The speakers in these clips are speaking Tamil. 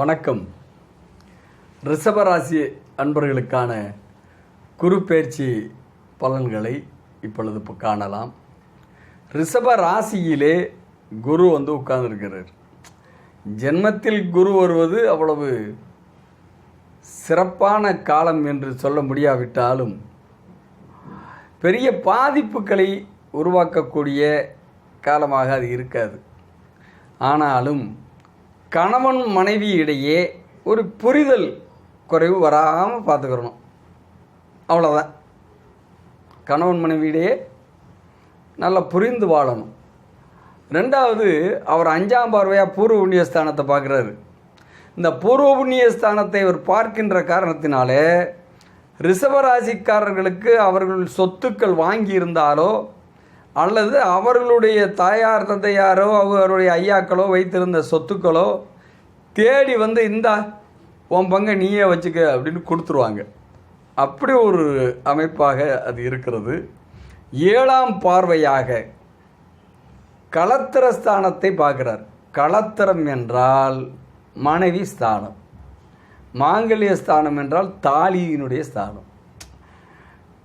வணக்கம். ரிஷபராசி அன்பர்களுக்கான குரு பயிற்சி பலன்களை இப்பொழுது இப்போ காணலாம். ரிஷப ராசியிலே குரு வந்து உட்கார்ந்துருக்கிறார். ஜென்மத்தில் குரு வருவது அவ்வளவு சிறப்பான காலம் என்று சொல்ல முடியாவிட்டாலும் பெரிய பாதிப்புகளை உருவாக்கக்கூடிய காலமாக அது இருக்காது. ஆனாலும் கணவன் மனைவி இடையே ஒரு புரிதல் குறைவு வராமல் பார்த்துக்கிறணும். அவ்வளோதான் கணவன் மனைவி இடையே நல்லா புரிந்து வாழணும். ரெண்டாவது அவர் அஞ்சாம் பார்வையாக பூர்வ புண்ணியஸ்தானத்தை பார்க்குறாரு. இந்த பூர்வ புண்ணியஸ்தானத்தை அவர் பார்க்கின்ற காரணத்தினாலே ரிஷபராசிக்காரர்களுக்கு அவர்கள் சொத்துக்கள் வாங்கி இருந்தாலோ அல்லது அவர்களுடைய தாயார் தந்தையாரோ அவருடைய ஐயாக்களோ வைத்திருந்த சொத்துக்களோ தேடி வந்து இந்தா உன் பங்கை நீயே வச்சுக்க அப்படின்னு கொடுத்துருவாங்க. அப்படி ஒரு அமைப்பாக அது இருக்கிறது. ஏழாம் பார்வையாக களத்திர ஸ்தானத்தை பார்க்குறார். களத்திரம் என்றால் மனைவி ஸ்தானம். மாங்கல்ய ஸ்தானம் என்றால் தாலியினுடைய ஸ்தானம்.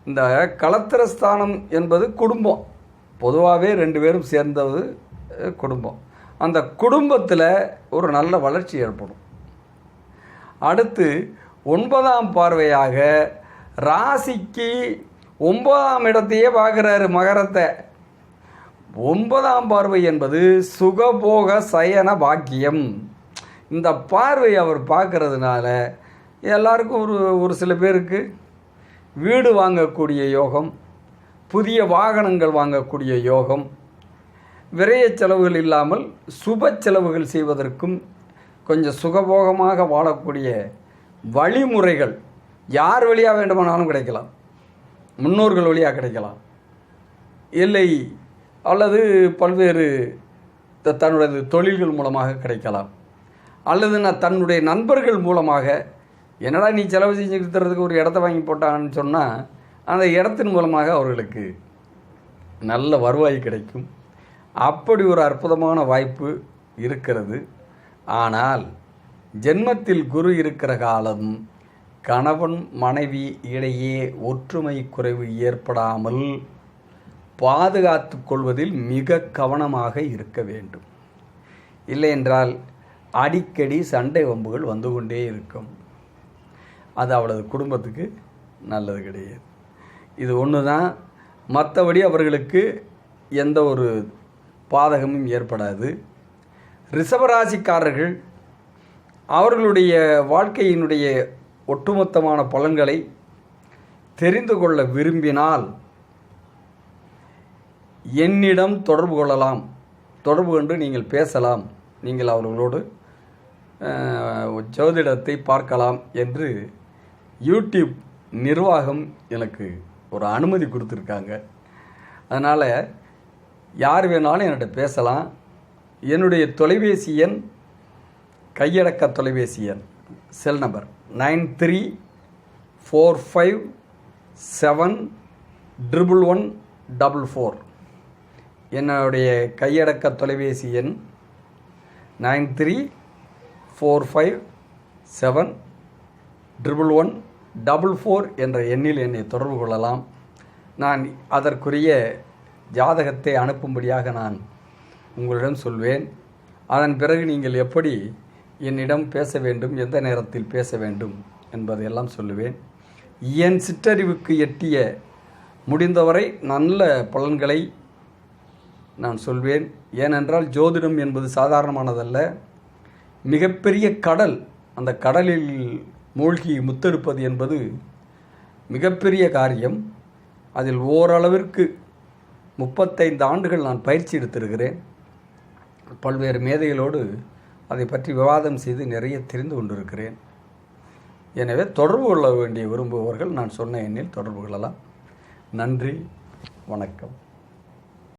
இந்த களத்திர ஸ்தானம் என்பது குடும்பம். பொதுவாகவே ரெண்டு பேரும் சேர்ந்தது குடும்பம். அந்த குடும்பத்தில் ஒரு நல்ல வளர்ச்சி ஏற்படும். அடுத்து ஒன்பதாம் பார்வையாக ராசிக்கு ஒன்பதாம் இடத்தையே பார்க்குறாரு மகரத்தை. ஒன்பதாம் பார்வை என்பது சுகபோக சயன பாக்கியம். இந்த பார்வை அவர் பார்க்கறதுனால எல்லாருக்கும் ஒரு ஒரு சில பேருக்கு வீடு வாங்கக்கூடிய யோகம் புதிய வாகனங்கள் வாங்கக்கூடிய யோகம் விரைய செலவுகள் இல்லாமல் சுப செலவுகள் செய்வதற்கும் கொஞ்சம் சுகபோகமாக வாழக்கூடிய வழிமுறைகள் யார் வழியாக வேண்டுமானாலும் கிடைக்கலாம். முன்னோர்கள் வழியாக கிடைக்கலாம். இல்லை அல்லது பல்வேறு தன்னுடைய தொழில்கள் மூலமாக கிடைக்கலாம். அல்லது நான் தன்னுடைய நண்பர்கள் மூலமாக என்னடா நீ செலவு செஞ்சுட்டு ஒரு இடத்த வாங்கி போட்டாங்கன்னு சொன்னால் அந்த இடத்தின் மூலமாக அவர்களுக்கு நல்ல வருவாய் கிடைக்கும். அப்படி ஒரு அற்புதமான வாய்ப்பு இருக்கிறது. ஆனால் ஜென்மத்தில் குரு இருக்கிற காலம் கணவன் மனைவி இடையே ஒற்றுமை குறைவு ஏற்படாமல் பாதுகாத்து கொள்வதில் மிக கவனமாக இருக்க வேண்டும். இல்லை என்றால் அடிக்கடி சண்டை வம்புகள் வந்து கொண்டே இருக்கும். அது அவளது குடும்பத்துக்கு நல்லது கிடையாது. இது ஒன்று தான் மற்றபடி அவர்களுக்கு எந்த ஒரு பாதகமும் ஏற்படாது. ரிஷபராசிக்காரர்கள் அவர்களுடைய வாழ்க்கையினுடைய ஒட்டுமொத்தமான பலன்களை தெரிந்து கொள்ள விரும்பினால் என்னிடம் தொடர்பு கொள்ளலாம். தொடர்பு கொண்டு நீங்கள் பேசலாம். நீங்கள் அவர்களோடு ஜோதிடத்தை பார்க்கலாம் என்று யூடியூப் நிர்வாகம் எனக்கு ஒரு அனுமதி கொடுத்துருக்காங்க. அதனால் யார் வேணாலும் என்கிட்ட பேசலாம். என்னுடைய தொலைபேசி எண் கையடக்க தொலைபேசி எண் cell number nine three four five seven triple one double four. என்னுடைய கையடக்க தொலைபேசி எண் nine three four five seven triple one double four என்ற எண்ணில் என்னை தொடர்பு கொள்ளலாம். நான் அதற்குரிய ஜாதகத்தை அனுப்பும்படியாக நான் உங்களிடம் சொல்வேன். அதன் பிறகு நீங்கள் எப்படி என்னிடம் பேச வேண்டும் எந்த நேரத்தில் பேச வேண்டும் என்பதையெல்லாம் சொல்லுவேன். என் சிற்றறிவுக்கு எட்டிய முடிந்தவரை நல்ல பலன்களை நான் சொல்வேன். ஏனென்றால் ஜோதிடம் என்பது சாதாரணமானதல்ல. மிகப்பெரிய கடல் அந்த கடலில் மூழ்கி முத்தெடுப்பது என்பது மிகப்பெரிய காரியம். அதில் ஓரளவிற்கு முப்பத்தைந்து ஆண்டுகள் நான் பயிற்சி எடுத்திருக்கிறேன். பல்வேறு மேதைகளோடு அதை பற்றி விவாதம் செய்து நிறைய தெரிந்து கொண்டிருக்கிறேன். எனவே தொடர்பு கொள்ள வேண்டிய விரும்புபவர்கள் நான் சொன்ன எண்ணில் தொடர்பு கொள்ளலாம். நன்றி வணக்கம்.